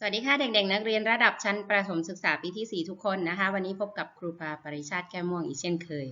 สวัสดีค่ะเด็กๆ นักเรียนระดับชั้นประถมศึกษาปีที่ 4 ทุกคนนะคะ วันนี้พบกับครูปาปริชาติแก้วม่วงอีกเช่นเคย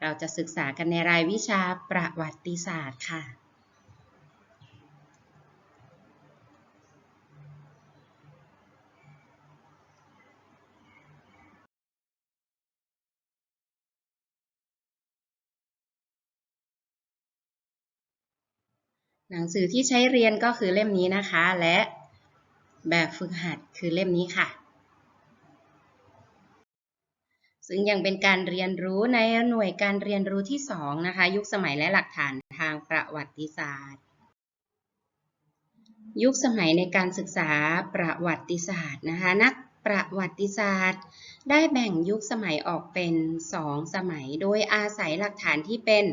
เราจะศึกษากันในรายวิชาประวัติศาสตร์ค่ะ หนังสือที่ใช้เรียนก็คือเล่มนี้นะคะและ แบบฝึกหัดคือเล่มนี้ค่ะ ซึ่งยังเป็นการเรียนรู้ในหน่วยการเรียนรู้ที่ 2 นะคะ ยุคสมัยและหลักฐานทางประวัติศาสตร์ ยุคสมัยในการศึกษาประวัติศาสตร์นะคะนักประวัติศาสตร์ ได้แบ่งยุคสมัยออกเป็น 2 สมัย โดยอาศัยหลักฐานที่เป็น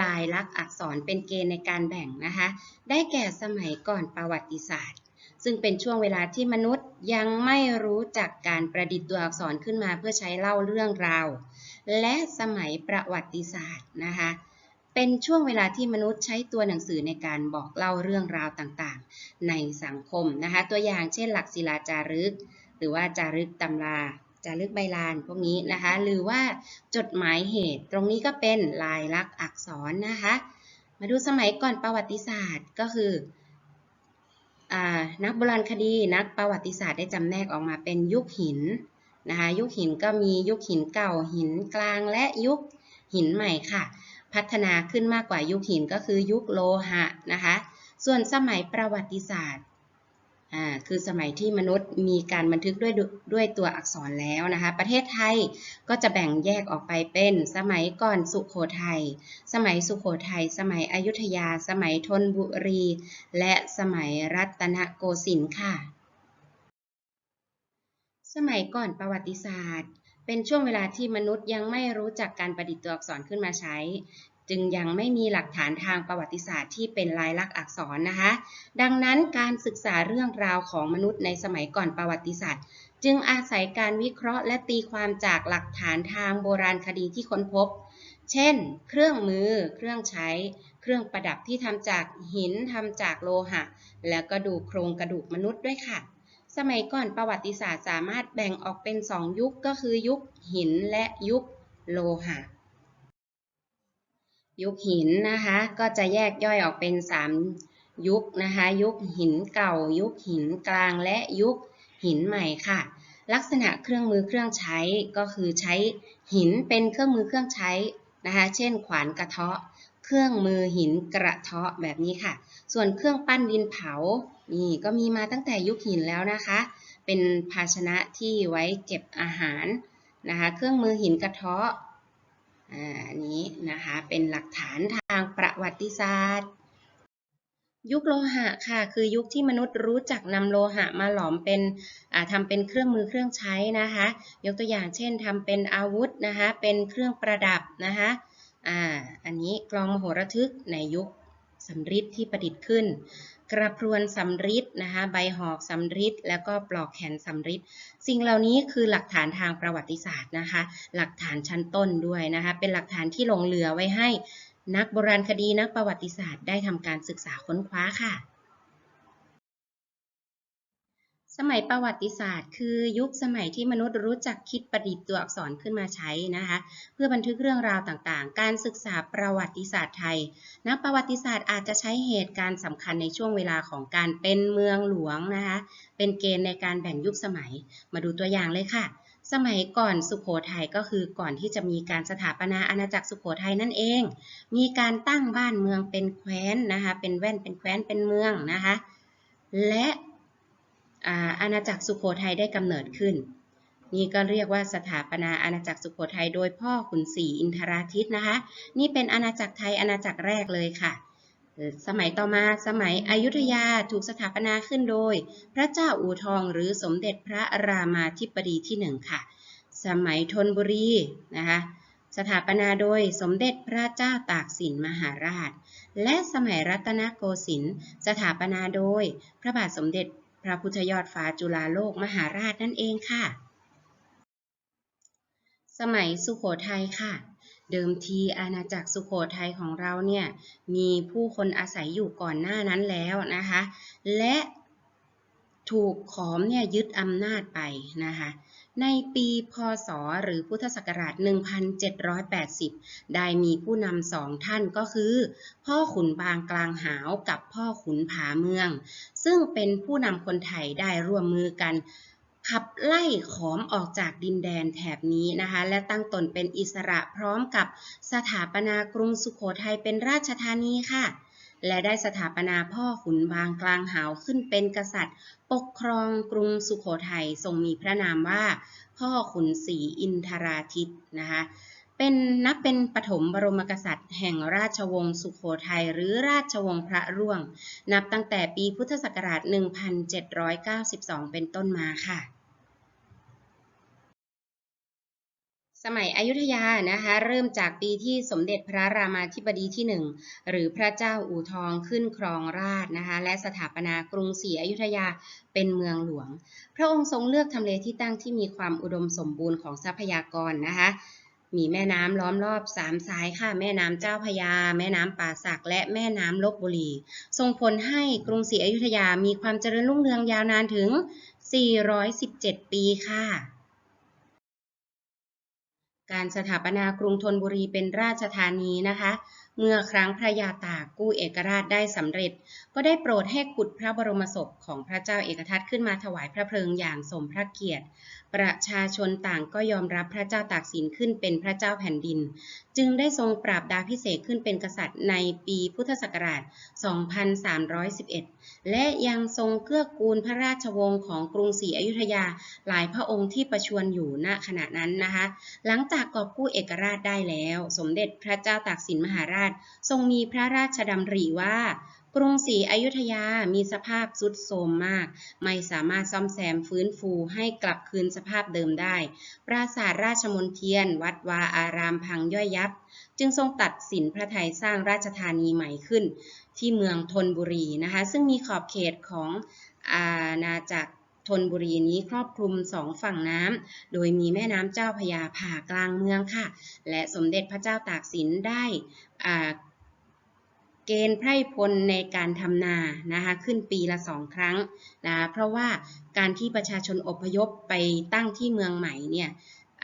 ลายลักษณ์อักษรเป็นเกณฑ์ในการแบ่งนะคะ ได้แก่สมัยก่อนประวัติศาสตร์ ซึ่งเป็นช่วงเวลาที่มนุษย์ยังไม่รู้จักการประดิษฐ์ตัวอักษรขึ้นมาเพื่อใช้เล่าเรื่องราว และสมัยประวัติศาสตร์นะคะ เป็นช่วงเวลาที่มนุษย์ใช้ตัวหนังสือในการบอกเล่าเรื่องราวต่างๆ ในสังคมนะคะ ตัวอย่างเช่นหลักศิลาจารึก หรือว่าจารึกตำราจารึกใบลานพวกนี้นะคะ หรือว่าจดหมายเหตุ ตรงนี้ก็เป็นลายลักษณ์อักษรนะคะ มาดูสมัยก่อนประวัติศาสตร์ก็คือ นักโบราณคดีนักประวัติศาสตร์ได้จำแนกออกมาเป็นยุคหินนะคะยุคหินก็มียุคหินเก่าหินกลางและยุคหินใหม่ค่ะ พัฒนาขึ้นมากกว่ายุคหินก็คือยุคโลหะนะคะ ส่วนสมัยประวัติศาสตร์ อ่าคือสมัยที่มนุษย์มีการบันทึกด้วยด้วยตัวอักษรแล้วนะคะ ประเทศไทยก็จะแบ่งแยกออกไปเป็น สมัยก่อนสุโขทัย สมัยสุโขทัย สมัยอยุธยา สมัยธนบุรี และสมัยรัตนโกสินทร์ค่ะ สมัยก่อนประวัติศาสตร์เป็นช่วงเวลาที่มนุษย์ยังไม่รู้จักการประดิษฐ์ตัวอักษรขึ้นมาใช้ จึงยังไม่มีหลักฐานทางประวัติศาสตร์ที่เป็นลายลักษณ์อักษรนะคะ ดังนั้นการศึกษาเรื่องราวของมนุษย์ในสมัยก่อนประวัติศาสตร์ จึงอาศัยการวิเคราะห์และตีความจากหลักฐานทางโบราณคดีที่ค้นพบ เช่น เครื่องมือ เครื่องใช้ เครื่องประดับที่ทำจากหินทำจากโลหะ แล้วก็ดูโครงกระดูกมนุษย์ด้วยค่ะสมัยก่อนประวัติศาสตร์สามารถแบ่งออกเป็น 2 ยุคก็คือยุคหินและยุคโลหะ ยุคหินนะคะ ก็จะแยกย่อยออกเป็น 3 ยุคนะคะ ยุคหินเก่า ยุคหินกลางและยุคหินใหม่ค่ะ ลักษณะเครื่องมือเครื่องใช้ก็คือใช้หินเป็นเครื่องมือเครื่องใช้นะคะ เช่น ขวานกระเทาะ เครื่องมือหินกระเทาะแบบนี้ค่ะ ส่วนเครื่องปั้นดินเผา นี่ก็มีมาตั้งแต่ยุคหินแล้วนะคะ เป็นภาชนะที่ไว้เก็บอาหารนะคะ เครื่องมือหินกระเทาะ อันนี้นะคะเป็นหลักฐานทางประวัติศาสตร์ ยุคโลหะค่ะคือยุคที่มนุษย์รู้จักนำโลหะมาหลอมเป็นทำเป็นเครื่องมือเครื่องใช้นะคะ ยกตัวอย่างเช่นทำเป็นอาวุธนะคะเป็นเครื่องประดับนะคะอ่าอันนี้กลองมโหระทึกในยุค สำริดที่ประดิษฐ์ขึ้น กระพรวนสำริดนะคะใบหอกสำริดแล้วก็ปลอกแขนสำริดสิ่งเหล่านี้คือหลักฐานทางประวัติศาสตร์นะคะ หลักฐานชั้นต้นด้วยนะคะ เป็นหลักฐานที่หลงเหลือไว้ให้นักโบราณคดีนักประวัติศาสตร์ได้ทำการศึกษาค้นคว้าค่ะ สมัยประวัติศาสตร์ คือยุคสมัยที่มนุษย์รู้จักคิดประดิษฐ์ตัวอักษรขึ้นมาใช้นะคะเพื่อบันทึกเรื่องราวต่างๆ การศึกษาประวัติศาสตร์ไทย นักประวัติศาสตร์อาจจะใช้เหตุการณ์สำคัญในช่วงเวลาของการเป็นเมืองหลวงนะคะเป็นเกณฑ์ในการแบ่งยุคสมัยมาดูตัวอย่างเลยค่ะ สมัยก่อนสุขโขทัยก็คือก่อนที่จะมีการสถาปนาอาณาจักรสุขโขทัยนั่นเอง มีการตั้งบ้านเมืองเป็นแคว้นนะคะเป็นแว่นเป็นแคว้นเป็นเมืองนะคะและ อาณาจักรสุโขทัยได้กำเนิดขึ้น นี่ก็เรียกว่าสถาปนาอาณาจักรสุโขทัยโดยพ่อขุนศรีอินทราทิตนะคะ นี่เป็นอาณาจักรไทยอาณาจักรแรกเลยค่ะ สมัยต่อมาสมัยอยุธยาถูกสถาปนาขึ้นโดย พระเจ้าอู่ทองหรือสมเด็จพระรามาธิบดีที่หนึ่งค่ะ สมัยธนบุรีนะคะสถาปนาโดยสมเด็จพระเจ้าตากสินมหาราช และสมัยรัตนโกสินทร์สถาปนาโดย พระบาทสมเด็จ พระพุทธยอดฟ้าจุฬาโลกมหาราชนั่นเองค่ะ สมัยสุโขทัยค่ะ เดิมทีอาณาจักรสุโขทัยของเราเนี่ยมีผู้คนอาศัยอยู่ก่อนหน้านั้นแล้วนะคะ และ ถูกขอมเนี่ยยึดอำนาจไปนะคะในปีพศ หรือพุทธศักราช 1780 ได้มีผู้นำสองท่านก็คือ พ่อขุนบางกลางหาวกับพ่อขุนผาเมือง ซึ่งเป็นผู้นำคนไทยได้ร่วมมือกัน ขับไล่ขอมออกจากดินแดนแถบนี้นะคะ และตั้งตนเป็นอิสระพร้อมกับสถาปนากรุงสุโขทัยเป็นราชธานีค่ะ และได้สถาปนาพ่อขุนบางกลางหาวขึ้นเป็นกษัตริย์ ปกครองกรุงสุโขทัยทรงมีพระนามว่า พ่อขุนศรีอินทราทิตนะคะเป็นนับเป็นปฐมบรมกษัตริย์ แห่งราชวงศ์สุโขทัยหรือราชวงศ์พระร่วง นับตั้งแต่ปีพุทธศักราช 1792 เป็นต้นมาค่ะ สมัยอยุธยานะคะเริ่มจากปีที่สมเด็จพระรามาธิบดีที่หนึ่งหรือพระเจ้าอู่ทองขึ้นครองราชนะคะและสถาปนากรุงศรีอยุธยาเป็นเมืองหลวง พระองค์ทรงเลือกทำเลที่ตั้งที่มีความอุดมสมบูรณ์ของทรัพยากรนะคะมีแม่น้ำล้อมรอบสามสายค่ะ แม่น้ำเจ้าพยา แม่น้ำป่าสัก และแม่น้ำลบบุรี ส่งผลให้กรุงศรีอยุธยามีความเจริญรุ่งเรืองยาวนานถึง 417 ปีค่ะ การสถาปนากรุงธนบุรีเป็นราชธานีนะคะ เมื่อครั้งพระยาตากกู้เอกราชได้สำเร็จ ก็ได้โปรดให้ขุดพระบรมศพของพระเจ้าเอกทัตขึ้นมาถวายพระเพลิงอย่างสมพระเกียรติ ประชาชนต่างก็ยอมรับพระเจ้าตากสินขึ้นเป็นพระเจ้าแผ่นดิน จึงได้ทรงปราบดาพิเศษกขึ้นเป็นกษัตริย์ในปีพุทธศักราช 2311 และยังทรงเกื้อกูลพระราชวงศ์ของกรุงศรีอยุธยาหลายพระองค์ที่ประชวรอยู่ณขณะนั้นนะคะ หลังจากกอบกู้เอกราชได้แล้ว สมเด็จพระเจ้าตากสินมหาราช ทรงมีพระราชดำริว่า กรุงศรีอยุธยามีสภาพทรุดโทรมมาก ไม่สามารถซ่อมแซมฟื้นฟูให้กลับคืนสภาพเดิมได้ ปราสาทราชมนเทียน วัดวาอารามพังย่อยยับ จึงทรงตัดสินพระไทยสร้างราชธานีใหม่ขึ้น ที่เมืองธนบุรีนะคะ ซึ่งมีขอบเขตของอาณาจักรธนบุรีนี้ครอบคลุมสองฝั่งน้ำ โดยมีแม่น้ำเจ้าพยาผ่ากลางเมืองค่ะ และสมเด็จพระเจ้าตากสินได้อ่า เกณฑ์ไพร่พลในการทำนานะคะขึ้นปีละสองครั้งนะเพราะว่าการที่ประชาชนอพยพไปตั้งที่เมืองใหม่เนี่ย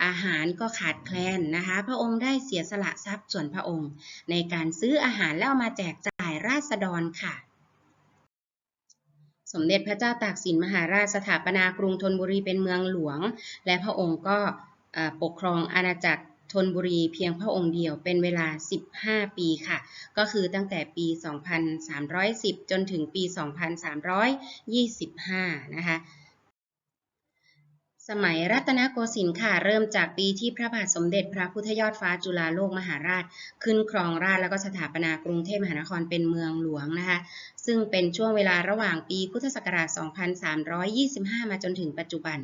อาหารก็ขาดแคลนนะคะพระองค์ได้เสียสละทรัพย์ส่วนพระองค์ ในการซื้ออาหารแล้วมาแจกจ่ายราษฎรค่ะ สมเด็จพระเจ้าตากสินมหาราชสถาปนากรุงธนบุรีเป็นเมืองหลวง และพระองค์ก็ปกครองอาณาจักร ธนบุรีเพียงพระองค์เดียวเป็นเวลา 15 ปีค่ะ ก็คือตั้งแต่ปี 2310 จนถึงปี 2325 นะคะ สมัยรัตนโกสินทร์ค่ะ เริ่มจากปีที่พระบาทสมเด็จพระพุทธยอดฟ้าจุฬาโลกมหาราช ขึ้นครองราชแล้วก็สถาปนากรุงเทพมหานครเป็นเมืองหลวงนะคะ ซึ่งเป็นช่วงเวลาระหว่างปีพุทธศักราช 2325 มาจนถึงปัจจุบัน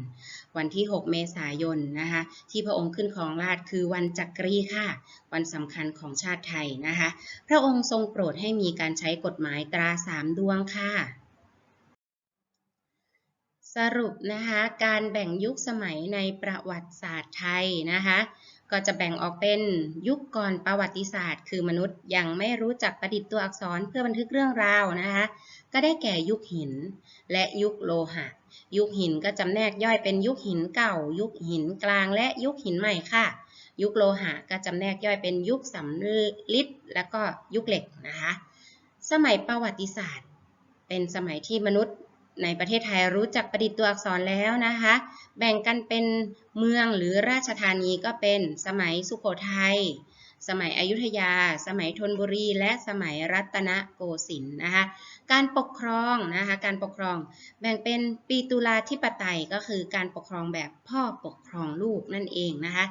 วันที่ 6 เมษายนนะคะ ที่พระองค์ขึ้นครองราชคือวันจักรีค่ะ วันสำคัญของชาติไทยนะคะ พระองค์ทรงโปรดให้มีการใช้กฎหมายตราสามดวงค่ะ สรุปนะคะการแบ่งยุคสมัยในประวัติศาสตร์ไทยนะคะก็จะแบ่งออกเป็นยุคก่อนประวัติศาสตร์ คือมนุษย์ยังไม่รู้จักประดิษฐ์ตัวอักษรเพื่อบันทึกเรื่องราวนะคะก็ได้แก่ยุคหินและยุคโลหะ ยุคหินก็จำแนกย่อยเป็นยุคหินเก่า ยุคหินกลางและยุคหินใหม่ค่ะ ยุคโลหะก็จำแนกย่อยเป็นยุคสำลิดและก็ยุคเหล็กนะคะสมัยประวัติศาสตร์ เป็นสมัยที่มนุษย์ ในประเทศไทยรู้จักประดิษฐ์ตัวอักษรแล้วนะคะ แบ่งกันเป็นเมืองหรือราชธานีก็เป็นสมัยสุโขทัย สมัยอยุธยา สมัยธนบุรี และสมัยรัตนโกสินทร์นะคะ การปกครองนะคะ การปกครองแบ่งเป็นปีตุลาธิปไตยก็คือการปกครองแบบพ่อปกครองลูกนั่นเองนะคะ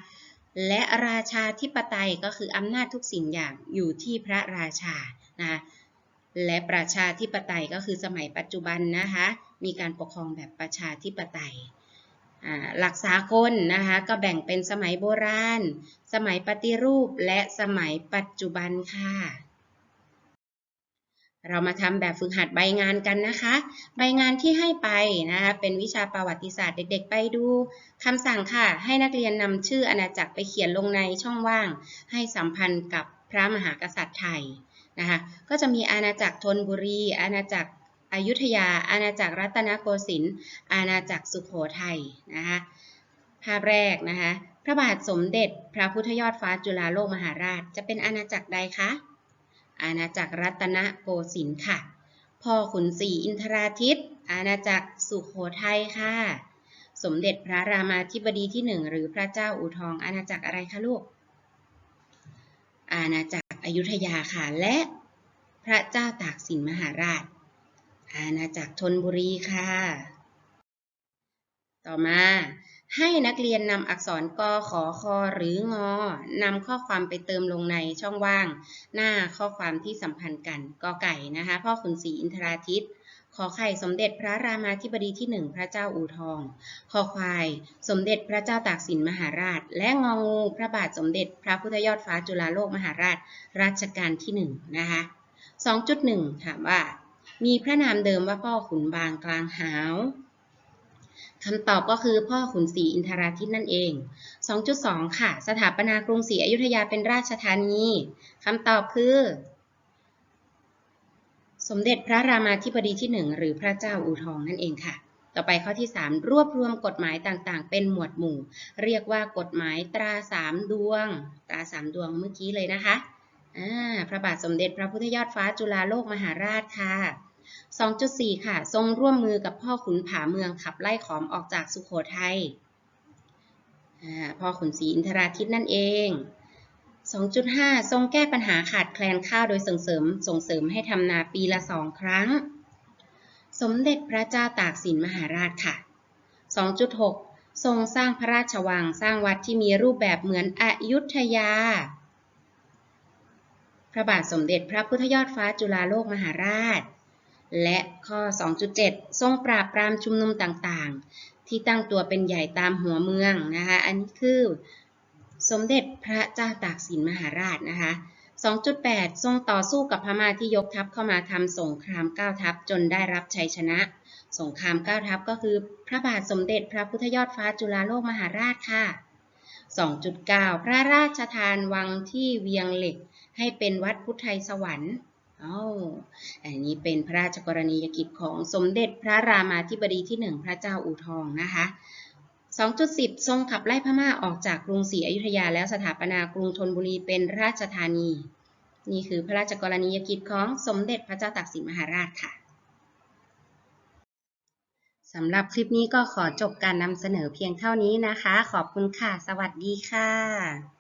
และราชาธิปไตยก็คืออำนาจทุกสิ่งอย่างอยู่ที่พระราชานะคะ และประชาธิปไตยก็คือสมัยปัจจุบันนะคะ มีการปกครองแบบประชาธิปไตยหลักสากลนะคะก็แบ่งเป็นสมัยโบราณ สมัยปฏิรูปและสมัยปัจจุบันค่ะ เรามาทำแบบฝึกหัดใบงานกันนะคะ ใบงานที่ให้ไปนะคะเป็นวิชาประวัติศาสตร์เด็กๆ ไปดูคำสั่งค่ะ ให้นักเรียนนำชื่ออาณาจักรไปเขียนลงในช่องว่าง ให้สัมพันธ์กับพระมหากษัตริย์ไทย นะคะก็จะมีอาณาจักรธนบุรี อาณาจักรอยุธยา อาณาจักรรัตนโกสินทร์ อาณาจักรสุโขทัยนะคะภาพแรกนะคะพระบาทสมเด็จพระพุทธยอดฟ้าจุฬาโลกมหาราช จะเป็นอาณาจักรใดคะ อาณาจักรรัตนโกสินทร์ค่ะ พ่อขุนศรีอินทราทิตย์อาณาจักรสุโขทัยค่ะ สมเด็จพระรามาธิบดีที่หนึ่งหรือพระเจ้าอู่ทองอาณาจักรอะไรคะลูก อาณาจักร อยุธยาค่ะ และพระเจ้าตากสินมหาราช อาณาจักรธนบุรีค่ะ ต่อมาให้นักเรียนนำอักษรกขอคอหรืองอนำข้อความไปเติมลงในช่องว่าง หน้าข้อความที่สัมพันธ์กันกอไก่นะคะพ่อขุนศรีอินทราทิตย์ ขอไข่สมเด็จพระรามาธิบดีที่หนึ่งพระเจ้าอู่ทองคอควาย สมเด็จพระเจ้าตากสินมหาราช และงองูพระบาทสมเด็จพระพุทธยอดฟ้าจุฬาโลกมหาราชรัชกาลที่หนึ่งนะคะ2.1 ถามว่า มีพระนามเดิมว่าพ่อขุนบางกลางหาวคำตอบก็คือพ่อขุนศรีอินทราทิตนั่นเอง 2.2 ค่ะ สถาปนากรุงศรีอยุธยาเป็นราชธานี คำตอบคือ สมเด็จพระรามาธิบดีที่หนึ่งหรือพระเจ้าอู่ทองนั่นเองค่ะ ต่อไปข้อที่ 3 รวบรวมกฎหมายต่างๆ เป็นหมวดหมู่ เรียกว่ากฎหมายตราสามดวง ตราสามดวงเมื่อกี้เลยนะคะพระบาทสมเด็จพระพุทธยอดฟ้าจุฬาโลกมหาราชค่ะ 2.4 ค่ะ ทรงร่วมมือกับพ่อขุนผาเมืองขับไล่ขอมออกจากสุโขทัยพ่อขุนศรีอินทราทิตนั่นเอง 2.5 ทรงแก้ปัญหาขาดแคลนข้าวโดยส่งเสริมส่งเสริมให้ทำนาปีละสองครั้ง สมเด็จพระเจ้าตากสินมหาราชค่ะ 2.6 ทรงสร้างพระราชวังสร้างวัดที่มีรูปแบบเหมือนอยุธยา พระบาทสมเด็จพระพุทธยอดฟ้าจุฬาโลกมหาราช และข้อ 2.7 ทรงปราบปรามชุมนุมต่างๆ ที่ตั้งตัวเป็นใหญ่ตามหัวเมืองนะคะ อันนี้คือ สมเด็จพระเจ้าตากสินมหาราชนะคะ 2.8 ทรงต่อสู้กับพม่าที่ยกทัพเข้ามาทำสงคราม9ทัพจนได้รับชัยชนะ สงคราม9ทัพก็คือพระบาทสมเด็จพระพุทธยอดฟ้าจุฬาโลกมหาราชค่ะ 2.9 พระราชทานวังที่เวียงเหล็กให้เป็นวัดพุทธไทยสวรรค์อ้าอันนี้เป็นพระราชกรณียกิจของสมเด็จพระรามาธิบดีที่1พระเจ้าอู่ทองนะคะ 2.10 ทรงขับไล่พม่าออกจากกรุงศรีอยุธยาแล้วสถาปนากรุงธนบุรีเป็นราชธานี นี่คือพระราชกรณียกิจของสมเด็จพระเจ้าตากสินมหาราชค่ะสำหรับคลิปนี้ก็ขอจบการนำเสนอเพียงเท่านี้นะคะ ขอบคุณค่ะ สวัสดีค่ะ